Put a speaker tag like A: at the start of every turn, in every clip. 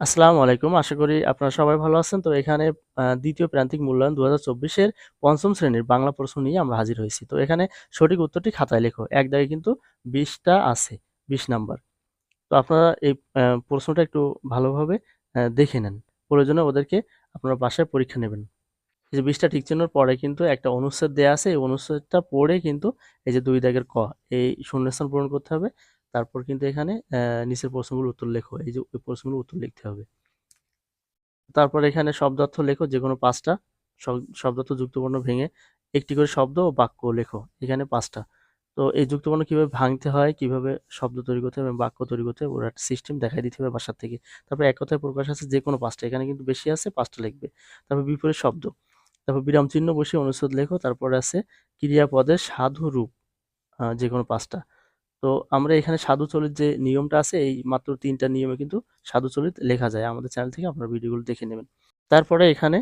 A: আসসালামু আলাইকুম। আশা করি আপনারা সবাই ভালো আছেন। তো এখানে দ্বিতীয় প্রান্তিক মূল্যায়ন ২০২৪ এর ৫ম শ্রেণির বাংলা প্রশ্ন নিয়ে আমরা হাজির হয়েছি। তো এখানে সঠিক উত্তরটি খাতায় লেখো। এক দাগে কিন্তু বিশটা আছে, ২০ নাম্বার। তো আপনারা এই প্রশ্নটা একটু ভালোভাবে দেখে নেন। প্রয়োজনে ওদেরকে আপনারা বাসায় পরীক্ষা নেবেন। এই যে ২০ ঠিক টিক চিহ্নর পরে কিন্তু একটা অনুচ্ছেদ দেয়া আছে। এই অনুচ্ছেদটা পড়ে কিন্তু এই যে দুই দাগের ক, এই শূন্যস্থান পূরণ করতে হবে। তারপর কিন্তু এখানে নিচের প্রশ্নগুলোর উত্তর লেখো। এই যে ওই প্রশ্নগুলোর উত্তর লিখতে হবে। তারপর এখানে শব্দার্থ লেখো যেকোনো ৫ টা। শব শব্দার্থ যুক্তবর্ণ ভেঙে একটি করে শব্দ ও বাক্য লেখো। এখানে পাঁচটা তো এই যুক্তবর্ণ কীভাবে ভাঙতে হয়, কীভাবে শব্দ তৈরি করতে এবং বাক্য তৈরি করতে ওর সিস্টেম দেখায় দিতে হবে বাসার থেকে। তারপর এক কথায় প্রকাশ আছে যেকোনো ৫ টা। এখানে কিন্তু বেশি আছে ৫ টা লিখবে। তারপর বিপরীত শব্দ। তারপর বিরাম চিহ্ন বসিয়ে অনুচ্ছেদ লেখো। তারপর আছে ক্রিয়াপদের সাধু রূপ আ যেকোনো ৫ টা। তো আমরা এখানে সাধু চলিত যে নিয়মটা আছে এই মাত্র ৩ টা নিয়মে কিন্তু সাধু চলিত লেখা যায়। আমাদের চ্যানেল থেকে আপনারা ভিডিওগুলো দেখে নেবেন। তারপরে এখানে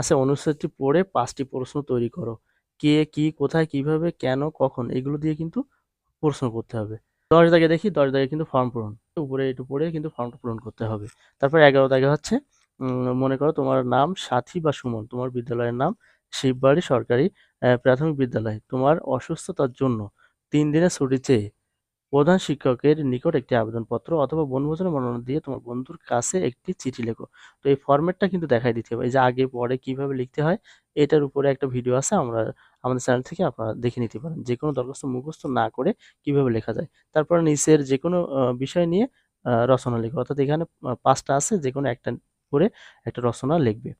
A: আছে অনুচ্ছেদটি পড়ে পাঁচটি প্রশ্ন তৈরি করো। কে, কি, কোথায়, কীভাবে, কেন, কখন এগুলো দিয়ে কিন্তু প্রশ্ন করতে হবে। ১০ দাগে দেখি ১০ দাগে কিন্তু ফর্ম পূরণ। উপরে একটু পড়ে কিন্তু ফর্মটা পূরণ করতে হবে। তারপরে এগারো দাগে হচ্ছে মনে করো তোমার নাম সাথী বা সুমন। তোমার বিদ্যালয়ের নাম শিববাড়ি সরকারি প্রাথমিক বিদ্যালয়। তোমার অসুস্থতার জন্য তিন দিনের ছুটি চেয়ে প্রধান শিক্ষকের নিকট একটি আবেদনপত্র অথবা বনভোজনের বর্ণনা দিয়ে তোমার বন্ধুর কাছে একটি চিঠি লেখো। তো এই ফরম্যাটটা কিন্তু দেখাই দিতে হবে। এই যে আগে পরে কীভাবে লিখতে হয়, এটার উপরে একটা ভিডিও আছে, আমরা আমাদের চ্যানেল থেকে আপনারা দেখে নিতে পারেন। যে কোনো দরখাস্ত মুখস্থ না করে কীভাবে লেখা যায়। তারপরে নিচের যেকোনো, আ, বিষয় নিয়ে রচনা লেখো। অর্থাৎ এখানে পাঁচটা ৫ যে কোনো একটা করে একটা রচনা লিখবে।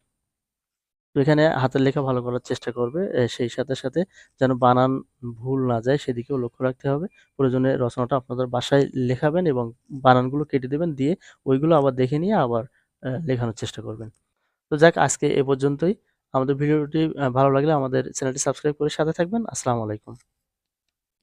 A: তো এখানে হাতের লেখা ভালো করার চেষ্টা করবে। সেই সাথে, সাথে যেন বানান ভুল না যায় সেদিকেও লক্ষ্য রাখতে হবে। প্রয়োজনে রচনাটা আপনাদের বাসায় লেখাবেন এবং বানানগুলো কেটে দেবেন। দিয়ে ওইগুলো আবার দেখে নিয়ে আবার লেখানোর চেষ্টা করবেন। তো যাক আজকে এ পর্যন্তই। আমাদের ভিডিওটি ভালো লাগলে আমাদের চ্যানেলটি সাবস্ক্রাইব করে সাথে থাকবেন। আসসালামু আলাইকুম।